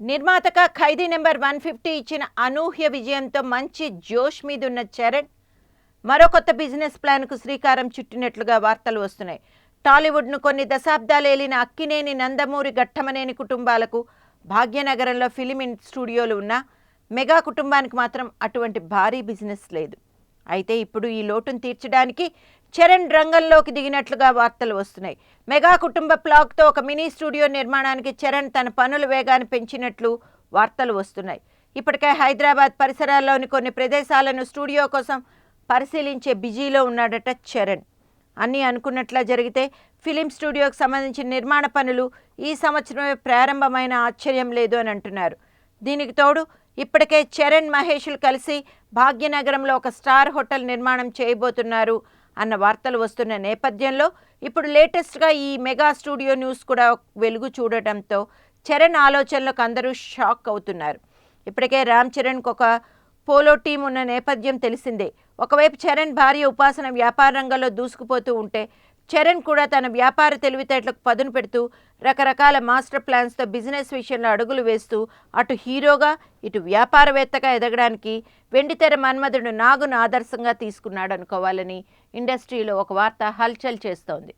నిర్మాతగా ఖైదీ number one fifty ఇచ్చిన అనూహ్య విజయంతో మంచి జోష్ మీదున్న చరణ్ మరో కొత్త బిజినెస్ ప్లాన్కు శ్రీకారం చుట్టినట్లుగా వార్తలు వస్తున్నాయి. టాలీవుడ్ను కొన్ని దశాబ్దాలు ఏలిన అక్కినేని నందమూరి ఘట్టమనేని కుటుంబాలకు భాగ్యనగరంలో ఫిలిం స్టూడియోలు ఉన్న మెగా కుటుంబానికి మాత్రం అటువంటి భారీ బిజినెస్ లేదు. అయితే ఇప్పుడు ఈ లోటును తీర్చడానికి చరణ్ రంగంలోకి దిగినట్లుగా వార్తలు వస్తున్నాయి. మెగా కుటుంబ ప్లాగ్తో ఒక మినీ స్టూడియో నిర్మాణానికి చరణ్ తన పనుల వేగాన్ని పెంచినట్లు వార్తలు వస్తున్నాయి. ఇప్పటికే హైదరాబాద్ పరిసరాల్లోని కొన్ని ప్రదేశాలను స్టూడియో కోసం పరిశీలించే బిజీలో ఉన్నాడట చరణ్. అన్నీ అనుకున్నట్లా జరిగితే ఫిలిం స్టూడియోకి సంబంధించిన నిర్మాణ పనులు ఈ సంవత్సరమే ప్రారంభమైన ఆశ్చర్యం లేదు అని అంటున్నారు. దీనికి తోడు ఇప్పటికే చరణ్ మహేష్లు కలిసి భాగ్యనగరంలో ఒక స్టార్ హోటల్ నిర్మాణం చేయబోతున్నారు అన్న వార్తలు వస్తున్న నేపథ్యంలో ఇప్పుడు లేటెస్ట్గా ఈ మెగా స్టూడియో న్యూస్ కూడా వెలుగు చూడటంతో చరణ్ ఆలోచనలకు అందరూ షాక్ అవుతున్నారు. ఇప్పటికే రామ్ చరణ్కి ఒక పోలో టీం ఉన్న నేపథ్యం తెలిసిందే. ఒకవైపు చరణ్ భార్య ఉపాసన వ్యాపార రంగంలో దూసుకుపోతూ ఉంటే చరణ్ కూడా తన వ్యాపార తెలివితేటలకు పదును పెడుతూ రకరకాల మాస్టర్ ప్లాన్స్తో బిజినెస్ విషయంలో అడుగులు వేస్తూ అటు హీరోగా ఇటు వ్యాపారవేత్తగా ఎదగడానికి వెండితెర మన్మధుడు నాగును ఆదర్శంగా తీసుకున్నాడు అనుకోవాలని ఇండస్ట్రీలో ఒక వార్త హల్చల్ చేస్తోంది.